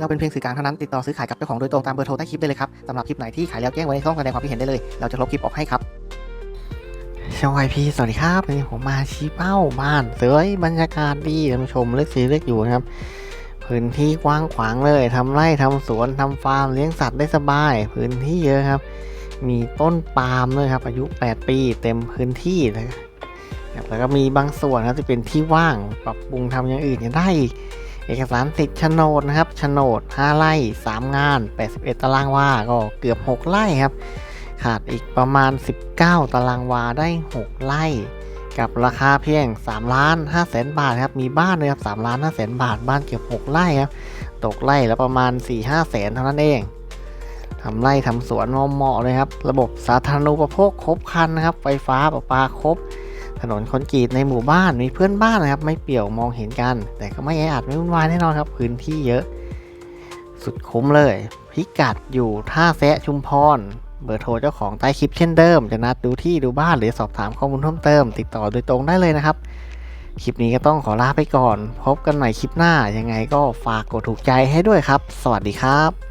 เราเป็นเพียงสื่อกลางเท่านั้นติดต่อซื้อขายกับเจ้าของโดยตรงตามเบอร์โทรใต้คลิปได้เลยครับสำหรับคลิปไหนที่ขายแล้วแจ้งไว้ในช่องแสดงความคิดเห็นได้เลย เราจะลบคลิปออกให้ครับช่องไอพีสวัสดีครับวันนี้ผมมาชี้เป้าบ้านสวยบรรยากาศดีท่านผู้ชมเลือกซื้อเลือกอยู่นะครับพื้นที่กว้างขวางเลยทำไร่ทำสวนทำฟาร์มเลี้ยงสัตว์ได้สบาย พื้นที่เยอะครับ มีต้นปาล์มด้วยครับ อายุ 8 ปี เต็มพื้นที่เลยครับแล้วก็มีบางส่วนครับที่เป็นที่ว่างปรับปรุงทำอย่างอื่นยังได้อีก เอกสารสิทธิ์โฉนดนะครับโฉนด 5 ไร่ 3 งาน 81 ตารางวา ก็เกือบ 6 ไร่ครับ ขาดอีกประมาณ 19 ตารางวาได้ 6 ไร่ กับราคาเพียง3ล้าน5แสนบาทครับ มีบ้านเลยครับ3ล้าน5แสนบาท บ้านเกือบ 6 ไร่ครับ ตกไร่แล้วประมาณ 4-5แสนเท่านั้นเองทำไร่ทำสวนเหมาะเลยครับ ระบบสาธารณูปโภคครบครันนะครับ ไฟฟ้าประปาครบ ถนนคอนกรีตในหมู่บ้านมีเพื่อนบ้านนะครับ ไม่เปี่ยวมองเห็นกัน แต่ก็ไม่แออัดไม่วุ่นวายแน่นอนครับ พื้นที่เยอะ สุดคุ้มเลย พิกัดอยู่ท่าแซะชุมพร เบอร์โทรเจ้าของใต้คลิปเช่นเดิม จะนัดดูที่ดูบ้านหรือสอบถามข้อมูลเพิ่มเติม ติดต่อโดยตรงได้เลยนะครับ คลิปนี้ก็ต้องขอลาไปก่อน พบกันใหม่คลิปหน้ายังไงก็ฝากกดถูกใจให้ด้วยครับ สวัสดีครับ